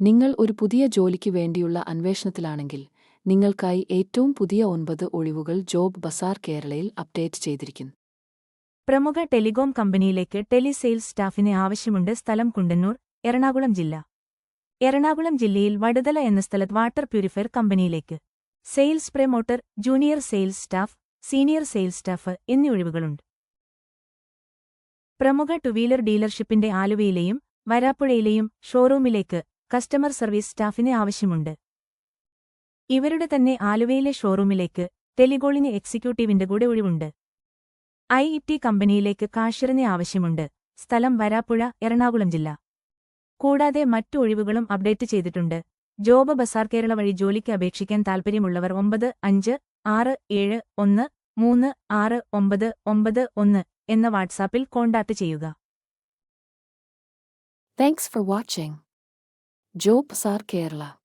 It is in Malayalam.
നിങ്ങൾ ഒരു പുതിയ ജോലിക്ക് വേണ്ടിയുള്ള അന്വേഷണത്തിലാണെങ്കിൽ നിങ്ങൾക്കായി ഏറ്റവും പുതിയ ഒൻപത് ഒഴിവുകൾ ജോബ് ബസാർ കേരളയിൽ അപ്ഡേറ്റ് ചെയ്തിരിക്കുന്നു. പ്രമുഖ ടെലികോം കമ്പനിയിലേക്ക് ടെലിസെയിൽസ് സ്റ്റാഫിന് ആവശ്യമുണ്ട് സ്ഥലം കുണ്ടന്നൂർ എറണാകുളം ജില്ല. എറണാകുളം ജില്ലയിൽ വടുതല എന്ന സ്ഥലത്ത് വാട്ടർ പ്യൂരിഫയർ കമ്പനിയിലേക്ക്. Sales promoter junior sales staff senior sales staff എന്നീ ഒഴിവുകളുണ്ട്. പ്രമുഖ ടു വീലർ ഡീലർഷിപ്പിന്റെ ആലുവയിലെയും വരാപ്പുഴയിലെയും ഷോറൂമിലേക്ക് കസ്റ്റമർ സർവീസ് സ്റ്റാഫിനെ ആവശ്യമുണ്ട്. ഇവരുടെ തന്നെ ആലുവയിലെ ഷോറൂമിലേക്ക് ടെലിഗോളിന് എക്സിക്യൂട്ടീവിന്റെ കൂടെ ഒഴിവുണ്ട്. ഐ ഇ ടി കമ്പനിയിലേക്ക് കാഷ്യറിനെ ആവശ്യമുണ്ട്. സ്ഥലം വരാപ്പുഴ എറണാകുളം ജില്ല. കൂടാതെ മറ്റു ഒഴിവുകളും അപ്ഡേറ്റ് ചെയ്തിട്ടുണ്ട്. ജോബ് ബസാർ കേരള വഴി ജോലിക്ക് അപേക്ഷിക്കാൻ താൽപ്പര്യമുള്ളവർ ഒമ്പത് അഞ്ച് ആറ് ഏഴ് ഒന്ന് മൂന്ന് ആറ് ഒമ്പത് ഒമ്പത് ഒന്ന് എന്ന വാട്സാപ്പിൽ കോൺടാക്ട് ചെയ്യുക. Thanks for watching job sir Kerala.